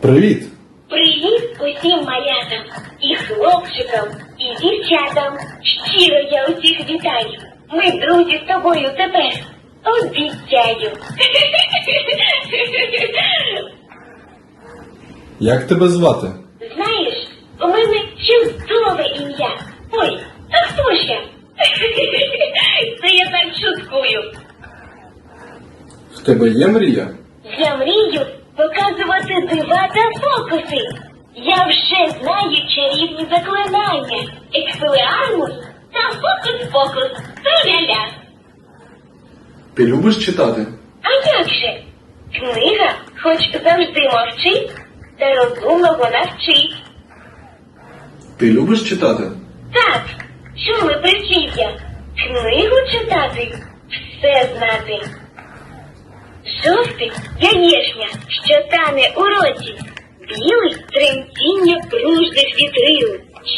Привіт! Привіт усім малятам, і хлопчикам, і дівчатам. Щиро я усіх вітаю. Ми друзі з тобою тепер. Обіцяю. Як тебе звати? Знаєш, у мене чудове ім'я. Ой, а хто ж я? Це я так шуткую. В тебе є мрія? Я мрію показувати дива фокуси. Я вже знаю чарівні заклинання. Експелеармус та фокус-фокус. Труляля. Ти любиш читати? А як же? Книга хоч завжди мовчить, та розумного навчить. Ти любиш читати? Так, що ми привчив? Книгу читати, все знати. Жовтий яєшня, що тане у роті, пружних вітрил,